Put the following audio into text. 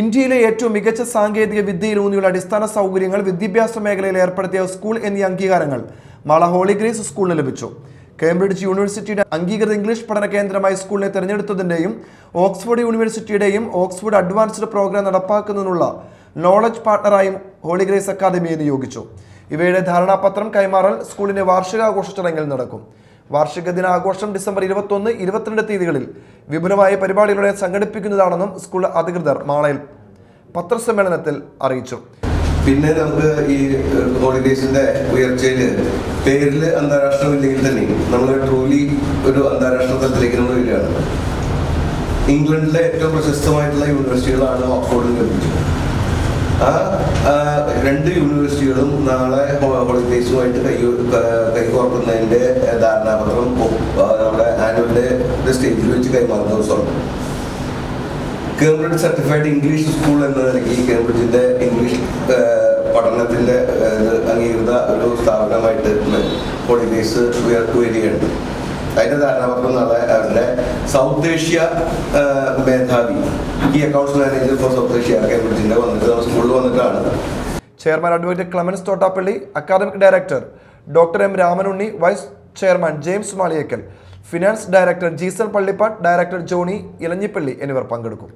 ഇന്ത്യയിലെ ഏറ്റവും മികച്ച സാങ്കേതിക വിദ്യയിലൂന്നിയുള്ള അടിസ്ഥാന സൗകര്യങ്ങൾ വിദ്യാഭ്യാസ മേഖലയിൽ ഏർപ്പെടുത്തിയ സ്കൂൾ എന്നീ അംഗീകാരങ്ങൾ മാള ഹോളി ഗ്രേസ് സ്കൂളിന് ലഭിച്ചു. കേംബ്രിഡ്ജ് യൂണിവേഴ്സിറ്റിയുടെ അംഗീകൃത ഇംഗ്ലീഷ് പഠന കേന്ദ്രമായി സ്കൂളിനെ തിരഞ്ഞെടുത്തതിന്റെയും ഓക്സ്ഫോർഡ് യൂണിവേഴ്സിറ്റിയുടെയും ഓക്സ്ഫോർഡ് അഡ്വാൻസ്ഡ് പ്രോഗ്രാം നടപ്പാക്കുന്നതിനുള്ള നോളജ് പാർട്ണറായും ഹോളി ഗ്രേസ് അക്കാദമിയെ നിയോഗിച്ചു. ഇവയുടെ ധാരണാപത്രം കൈമാറൽ സ്കൂളിന്റെ വാർഷികാഘോഷ ചടങ്ങിൽ നടക്കും. വാർഷിക ദിനാഘോഷം ഡിസംബർ ഇരുപത്തൊന്ന് ഇരുപത്തിരണ്ട് തീയതികളിൽ വിപുലമായ പരിപാടികളുടെ സംഘടിപ്പിക്കുന്നതാണെന്നും സ്കൂൾ അധികൃതർ മാളയിൽ പത്രസമ്മേളനത്തിൽ അറിയിച്ചു. പിന്നെ നമുക്ക് ഈ ഹോളിഡേസിന്റെ ഉയർച്ചയിൽ പേരിൽ അന്താരാഷ്ട്രമില്ലെങ്കിൽ തന്നെ നമ്മൾ ട്രൂലി ഒരു അന്താരാഷ്ട്ര തലത്തിലേക്ക് നമ്മൾ വരികയാണ്. ഇംഗ്ലണ്ടിലെ ഏറ്റവും പ്രശസ്തമായിട്ടുള്ള യൂണിവേഴ്സിറ്റികളാണ് ഓക്സ്ഫോർഡിൽ ലഭിച്ചത്. ആ രണ്ട് യൂണിവേഴ്സിറ്റികളും നാളെ ഹോളിഡേസുമായിട്ട് കൈ കൈകോർക്കുന്നതിന്റെ ധാരണാപത്രം നമ്മുടെ ആനുവൽ ഡേ സ്റ്റേജിൽ വെച്ച് കൈമാറുന്ന ദിവസമാണ്. കേംബ്രിഡ്ജ് സർട്ടിഫൈഡ് ഇംഗ്ലീഷ് സ്കൂൾ എന്ന നിലയ്ക്ക് കേംബ്രിഡ്ജിന്റെ ഇംഗ്ലീഷ് പഠനത്തിന്റെ അംഗീകൃത ഒരു സ്ഥാപനമായിട്ട് ഹോളിഡേസ് ഉയരുകയാണ് അതിന്റെ ധാരണാപത്രം നാളെ അവരുടെ സൗത്ത് ഏഷ്യ മേധാവി ഈ accounts manager for South Asia കേംബ്രിഡ്ജിന്റെ വന്നിട്ട് സ്കൂളിൽ വന്നിട്ടാണ്. Chairman advocate Clemens Thottappally academic director doctor M Ramanunni vice chairman James Maliyekkal finance director Jeeson Pallippattu director Johnny Elanjippally എന്നിവർ പങ്കെടുക്കും.